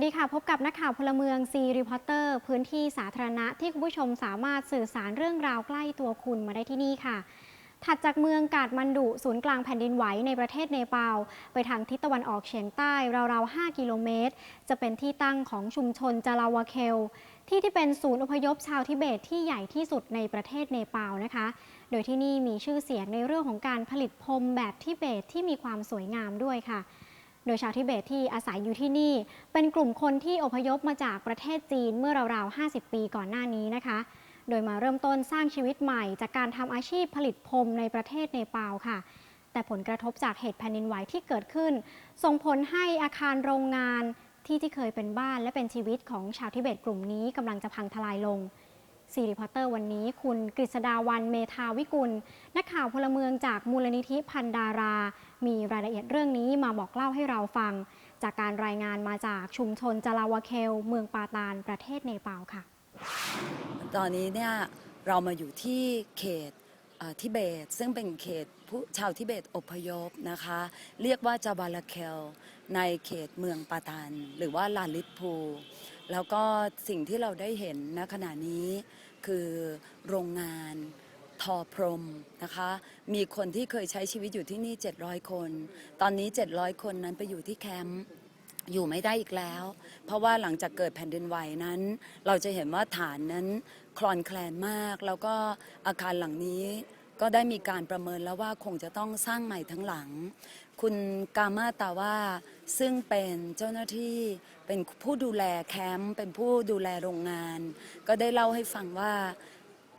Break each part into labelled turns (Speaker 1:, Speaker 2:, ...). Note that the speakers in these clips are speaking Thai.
Speaker 1: วัสดีค่ะ พบกับนักข่าวพลเมืองซีรีพอร์เตอร์พื้นที่สาธารณะที่คุณผู้ชมสามารถสื่อสารเรื่องราวใกล้ตัวคุณมาได้ที่นี่ค่ะ ถัดจากเมืองกาดมันดุ ศูนย์กลางแผ่นดินไหวในประเทศเนปาล ไปทางทิศตะวันออกเฉียงใต้ราวๆ 5 กิโลเมตร จะเป็นที่ตั้งของชุมชนจาลาวาเคล ที่ที่เป็นศูนย์อพยพชาวทิเบตที่ใหญ่ที่สุดในประเทศเนปาลนะคะ โดยที่นี่มีชื่อเสียงในเรื่องของการผลิตพรมแบบทิเบตที่มีความสวยงามด้วยค่ะ โดยชาวทิเบตที่อาศัยอยู่ที่นี่ เป็นกลุ่มคนที่อพยพมาจากประเทศจีนเมื่อราวๆ 50 ปีก่อนหน้านี้นะคะ โดยมาเริ่มต้นสร้างชีวิตใหม่จากการทำอาชีพผลิตพรมในประเทศเนปาลค่ะ แต่ผลกระทบจากเหตุแผ่นดินไหวที่เกิดขึ้น ส่งผลให้อาคารโรงงานที่ที่เคยเป็นบ้านและเป็นชีวิตของชาวทิเบตกลุ่มนี้กำลังจะพังทลายลง ซีรีพอร์เตอร์วันนี้ คุณกฤษดาวันเมธาวิกุล นักข่าวพลเมืองจากมูลนิธิพันดารา มีรายละเอียดเรื่องนี้มาบอกเล่าให้เราฟัง จากการรายงานมาจากชุมชนจลาวาเคล เมืองปาตานประเทศเนปาลค่ะ
Speaker 2: ตอนนี้เนี่ยเรามาอยู่ที่เขต ทิเบต ซึ่งเป็นเขตผู้ชาวทิเบตอพยพนะคะ เรียกว่าจาบาลเคลในเขตเมืองปาตานหรือว่าลาลิตพูแล้วก็สิ่งที่เราได้เห็นณขณะนี้คือโรงงานทอพรมนะคะ มีคนที่เคยใช้ชีวิตอยู่ที่นี่ 700 คน ตอนนี้ 700 คนนั้นไปอยู่ที่แคมป์ อยู่ไม่ได้อีกแล้ว เพราะว่าหลังจากเกิดแผ่นดินไหวนั้น เราจะเห็นว่าฐานนั้นคลอนแคลนมาก แล้วก็อาคารหลังนี้ก็ได้มีการประเมินแล้วว่าคงจะต้องสร้างใหม่ทั้งหลัง คุณกามาตาว่าซึ่งเป็นเจ้าหน้าที่เป็นผู้ดูแลแคมป์เป็นผู้ดูแลโรงงาน ก็ได้เล่าให้ฟังว่า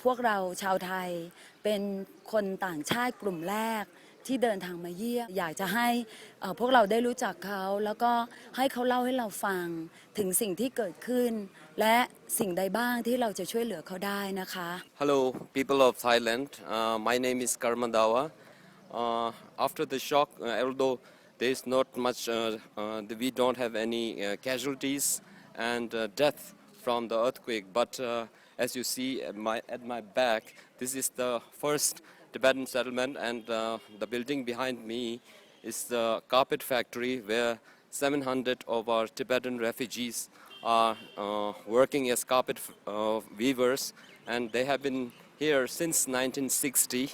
Speaker 2: พวกเราชาวไทยเป็นคนต่างชาติกลุ่มแรก ที่เดินทางมาเยี่ยมอยากจะให้พวกเราได้รู้จักเขา แล้วก็ให้เขาเล่าให้เราฟังถึงสิ่งที่เกิดขึ้น และสิ่งใดบ้างที่เราจะช่วยเหลือเขาได้นะคะ
Speaker 3: Hello, people of Thailand. Uh, my name is Karmandawa. Uh, after the shock, uh, although there is not much, uh, uh, we don't have any uh, casualties and uh, death from the earthquake, but uh, as you see at my, at my back, this is the first Tibetan settlement, and uh, the building behind me is the carpet factory where 700 of our Tibetan refugees are uh, working as carpet uh, weavers, and they have been here since 1960.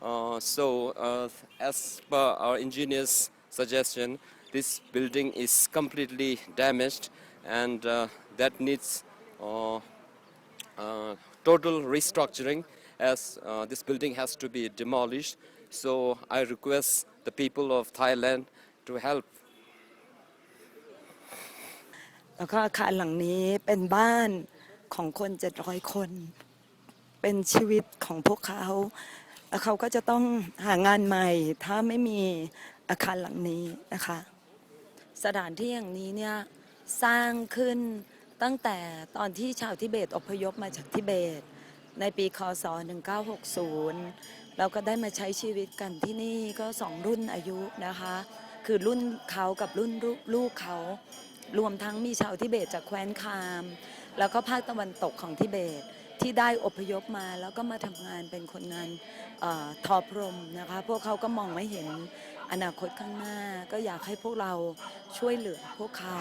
Speaker 3: Uh, so, uh, as per our engineer's suggestion, this building is completely damaged, and uh, that needs total restructuring as uh, this building has to be demolished. So I request the people of Thailand to help
Speaker 2: แล้วก็อาคารหลังนี้เป็นบ้านของคน700 คน เป็นชีวิตของพวกเขา แล้วเขาก็จะต้องหางานใหม่ ถ้าไม่มีอาคารหลังนี้นะคะ สถานที่อย่างนี้เนี่ยสร้างขึ้นตั้งแต่ตอนที่ชาวทิเบตอพยพมาจากทิเบต ในปีคศ 1960 เราก็ได้มาใช้ชีวิตกันที่นี่ก็สองรุ่นอายุนะคะ คือรุ่นเขากับรุ่นลูกเขา รวมทั้งมีชาวทิเบตจากแคว้นคาม แล้วก็ภาคตะวันตกของทิเบตที่ได้อพยพมาแล้วก็มาทำงานเป็นคนงานออทอพรมนะคะ พวกเขาก็มองไม่เห็นอนาคตข้างหน้า ก็อยากให้พวกเราช่วยเหลือพวกเขา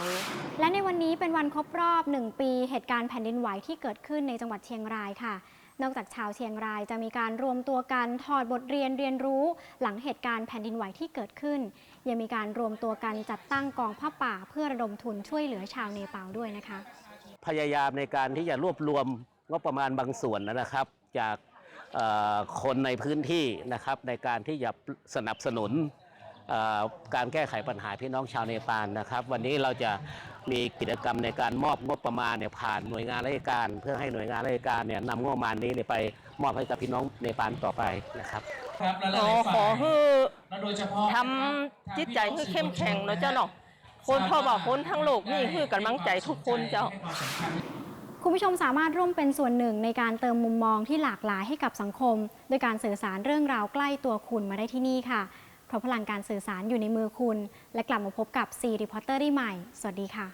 Speaker 1: และในวันนี้เป็นวันครบรอบ 1 ปีเหตุการณ์แผ่นดินไหวที่เกิดขึ้นในจังหวัดเชียงรายค่ะ นอกจากชาวเชียงรายจะมีการรวมตัวกันถอดบทเรียนเรียนรู้ หลังเหตุการณ์แผ่นดินไหวที่เกิดขึ้น ยังมีการรวมตัวกันจัดตั้งกองผ้าป่า เพื่อระดมทุนช่วยเหลือชาวเนปาลด้วยนะคะ
Speaker 4: พยายามในการที่จะรวบรวมงบประมาณบางส่วนนะครับ จากคนในพื้นที่นะครับในการที่จะสนับสนุน การแก้ไขปัญหาพี่น้องชาวเนปาลนะครับ วันนี้เราจะมีกิจกรรมในการมอบงบประมาณเนี่ยผ่านหน่วยงานราชการ เพื่อให้หน่วยงานราชการเนี่ยนำงบประมาณนี้เนี่ยไปมอบให้กับพี่น้องเนปาลต่อไปนะครับ
Speaker 5: ครับและห
Speaker 6: ขอ
Speaker 5: ลายๆ
Speaker 6: ขอ
Speaker 5: ฝ่าย
Speaker 6: ให้
Speaker 5: และโดยเฉพาะ
Speaker 6: ทำจิตใจให้เข้มแข็งเนาะเจ้าเนาะคนเพราะว่าคนทั้งโลกนี่คือกำลังใจทุกคนเจ้า
Speaker 1: คุณผู้ชมสามารถร่วมเป็นส่วนหนึ่งในการเติมมุมมองที่หลากหลายให้กับสังคม โดยการสื่อสารเรื่องราวใกล้ตัวคุณมาได้ที่นี่ค่ะ เพราะพลังการสื่อสารอยู่ในมือคุณ และกลับมาพบกับ C Reporter ได้ใหม่ สวัสดีค่ะ